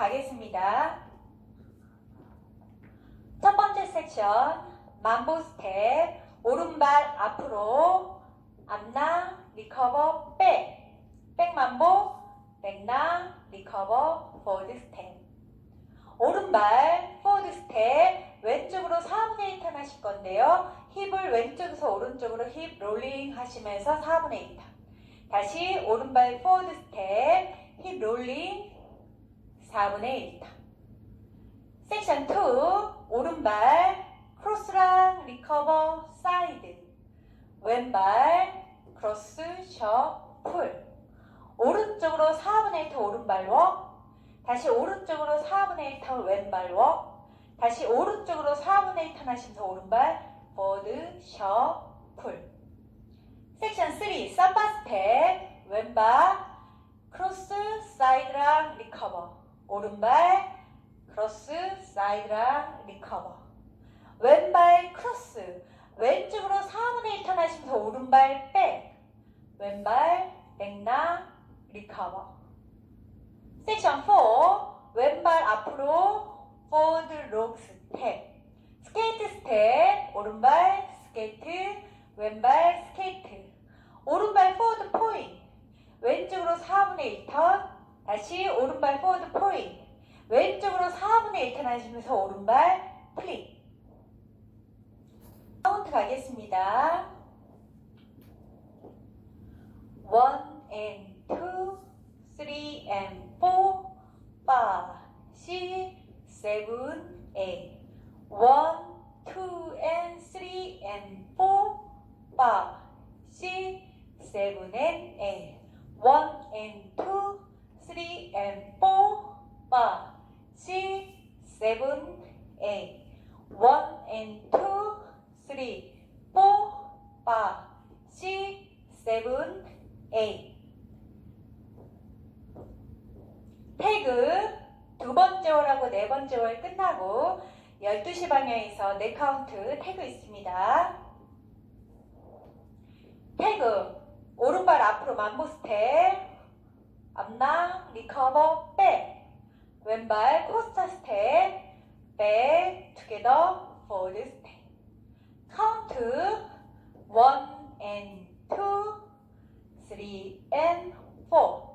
가겠습니다. 첫 번째 섹션 만보 스텝 오른발 앞으로 앞나 리커버 백 백만보 백나 리커버 포드 스텝 오른발 포드 스텝 왼쪽으로 4분의 1턴 하실 건데요. 힙을 왼쪽에서 오른쪽으로 힙 롤링 하시면서 4분의 1 턴. 다시 오른발 포드 스텝 힙 롤링 4분의 1 턴. 섹션 2 오른발 크로스랑 리커버 사이드 왼발 크로스 셔플 오른쪽으로 4분의 1 턴 오른발 워 다시 오른쪽으로 4분의 1 턴 왼발 워 다시 오른쪽으로 4분의 1 턴 하시면서 오른발 보드 셔플 섹션 3 삼바 스텝 왼발 크로스 사이드랑 리커버 오른발 크로스 사이드랑 리커버. 왼발 크로스. 왼쪽으로 4분의 1 턴 하시면서 오른발 백. 왼발 백나 리커버. 섹션 4 왼발 앞으로 포드 록 스텝 스케이트 스텝 오른발 스케이트 왼발 스케이트 오른발 포드 포인 왼쪽으로 4분의 1턴 다시 오른발 포드 포인 왼쪽으로 4분의 1턴 하시면서 오른발 플립 카운트 가겠습니다. 1 and 2 3 and 4 5 6 7 8 1 2 and 3 and 4 5 6 7 and 8 1 and 2 3 and 4 5 6 7 8 1 and 2 3 4 5 6 7 8 태그 두 번째 월하고 네 번째 월 끝나고 12시 방향에서 네 카운트 태그 있습니다. 태그 오른발 앞으로 만보 스텝 앞나 리커버 백. 왼발 코스타 스텝. 백 투게더 포드 스텝 카운트 1 and 2 3 and 4